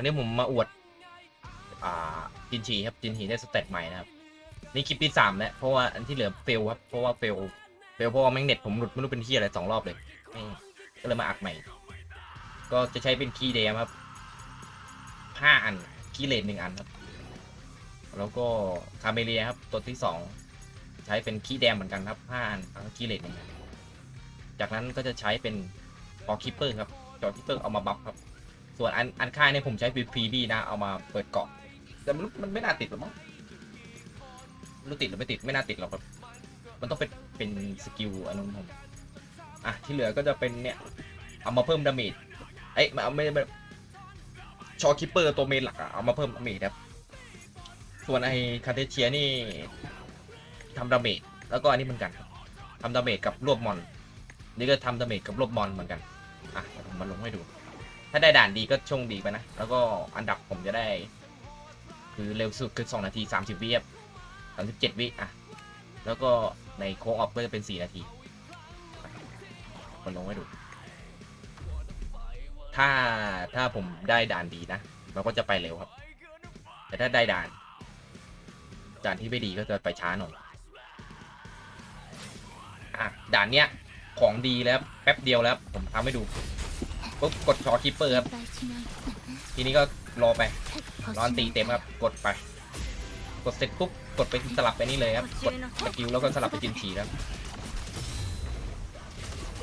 วันนี้ผมมาอวด อ่าจินฉีครับจินฉีได้สเตตใหม่นะครับ นี่คลิปที่สามแล้วเพราะว่าอันที่เหลือเฟลครับเพราะว่าเฟลเฟลเพราะว่าแม่งเน็ตผมหลุดไม่รู้เป็นที่อะไรสองรอบเลยก็เลยมาอัดใหม่ ก็จะใช้เป็นคีย์เดมครับห้าอันคีย์เลนหนึ่งอันครับ แล้วก็คาเมเลียครับตัวที่สองใช้เป็นคีย์แดมเหมือนกันครับห้าอันแล้วคีย์เลนหนึ่งอันจากนั้นก็จะใช้เป็นพอคิปเปอร์ครับจอคิปเปอร์เอามาบัฟครับ ส่วนอันอันค่ายเนี่ยผมใช้ฟรีบี้นะ เอามาเปิดเกาะ แต่มันมันไม่น่าติดหรอมั้งรู้ติดหรือไม่ติดไม่น่าติดหรอกครับ มันต้องเป็นเป็นสกิลอันนั้นผมอะที่เหลือก็จะเป็นเนี่ย เอามาเพิ่มดาเมจเอ้ยมาเอาไม่ไม่ชอคิปเปอร์ตัวเมนหลักอะเอามาเพิ่มดาเมจครับ ส่วนไอ้คาเทเชียนี่ทำดาเมจแล้วก็อันนี้เหมือนกันทำดาเมจกับรวบมอน นี่ก็ทำดาเมจกับรวบมอนเหมือนกัน อะผมมาลงให้ดู ถ้าได้ด่านดีก็โชงดีไปนะ แล้วก็อันดับผมจะได้ คือเร็วสุดคือ 2 นาที 30 วิครับ37 วิอะ แล้วก็ในโค้งออฟก็จะเป็น 4 นาทีมาลงให้ดู ถ้าถ้าผมได้ด่านดีนะเราก็จะไปเร็วครับ แต่ถ้าได้ด่าน ด่านที่ไม่ดีก็จะไปช้าหน่อยอะด่านเนี้ยของดีแล้วแป๊บเดียวแล้วผมทำให้ดู ปุ๊บกดชอคิปเปอร์ครับ ทีนี้ก็รอไปนอนตีเต็มครับ กดไป กดเสร็จปุ๊บกดไปสลับไปนี่เลยครับ กดสกิลแล้วก็สลับไปจินฉีครับ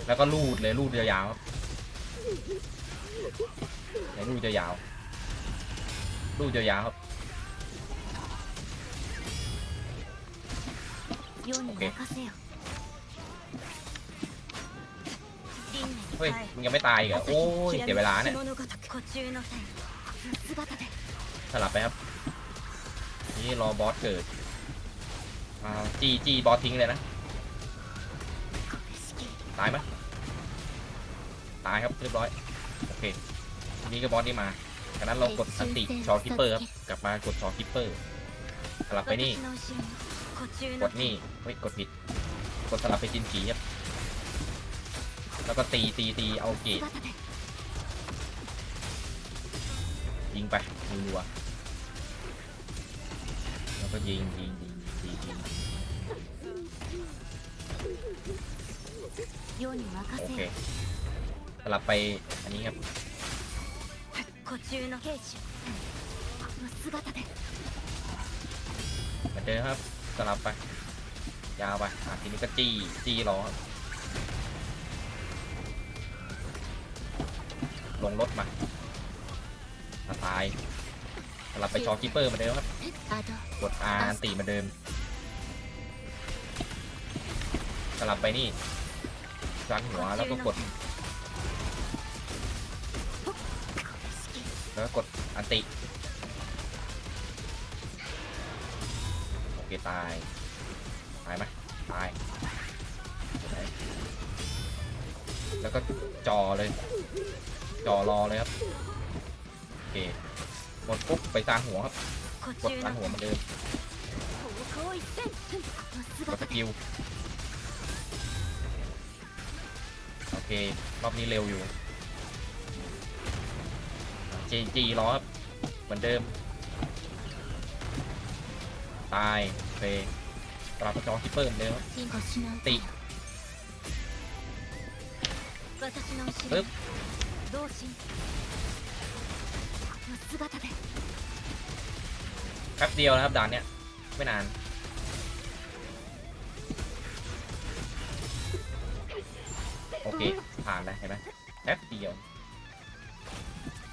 แล้วก็ลูดเลยลูดยาวๆครับลูดยาวๆลูดยาวๆครับโอเค เฮ้ยมึงยังไม่ตายเหรอโอ้ยเสียเวลาเนี่ยสลับไปครับ นี่รอบอสเกิดจีจีบอสทิ้งเลยนะ ตายไหมตายครับเรียบร้อย โอเคนี่ก็บอสนี่มาจากนั้นเรากดสติชอคิปเปอร์ครับ กลับมากดชอคิปเปอร์สลับไปนี่ กดนี่เฮ้ยกดผิด กดสลับไปจินจีครับ แล้วก็ตีตีตีเอาเกตยิงไปรัวแล้วก็ยิงยิงยิงยิงยิงโอเคสลับไปอันนี้ครับเมาเจอครับสลับไปยาวไปอะทีนี้ก็จี้จี้รอ ลงรถมาาตายสลับไปชอคิปเปอร์มาเดิมครับ กดอาร์ตีมาเดิมสลับไปนี่ชักหัวแล้วก็กด แล้วก็กดอันติ โอเค ตาย ตายไหมตาย แล้วก็จอเลย จ่อรอเลยครับโอเคหมดปุ๊บไปตางหัวครับกดตางหัวเหมือนเดิมกดสกิลโอเครอบนี้เร็วอยู่จีจีรอครับเหมือนเดิม ตายเฟปราบจอที่เปอร์เลยวอติปึ๊บ 同心この姿で แป๊บเดียวนะครับด่านเนี้ย ไม่นาน โอเค ผ่านแล้วเห็นไหมแป๊บเดียว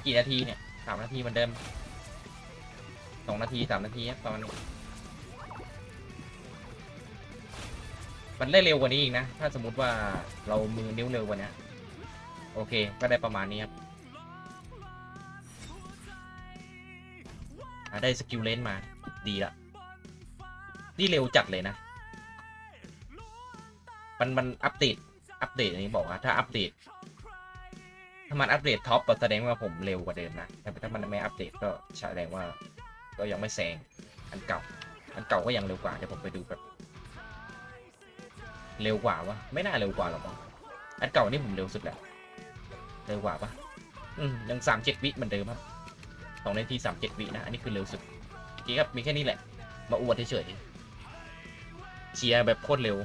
กี่นาทีเนี่ยสามนาทีเหมือนเดิมสองนาทีสามนาทีครับประมาณนี้มันได้เร็วกว่านี้อีกนะ ถ้าสมมุติว่าเรามือนิ้วเร็วกว่านี้ โอเค ก็ได้ประมาณนี้ครับได้สกิลเลนมา ดีละ นี่เร็วจัดเลยนะ มัน มัน อัปเดต อัปเดตอันนี้บอกว่าถ้าอัปเดต ถ้ามันอัปเดตท็อปก็แสดงว่าผมเร็วกว่าเดิมนะ แต่ถ้ามันไม่อัปเดตก็แสดงว่า ก็ยังไม่แซง อันเก่า อันเก่าก็ยังเร็วกว่า เดี๋ยวผมไปดูแบบเร็วกว่าวะไม่น่าเร็วกว่าหรอกมั้งอันเก่านี่ผมเร็วสุดแหละ เร็วกว่าปะอืมยังสามเจ็ดวิเหมือนเดิมครับสองนาทีสามเจ็ดวินะ อันนี้คือเร็วสุดโอเคครับ มีแค่นี้แหละ มาอวดเฉยๆเชียร์แบบโคตรเร็ว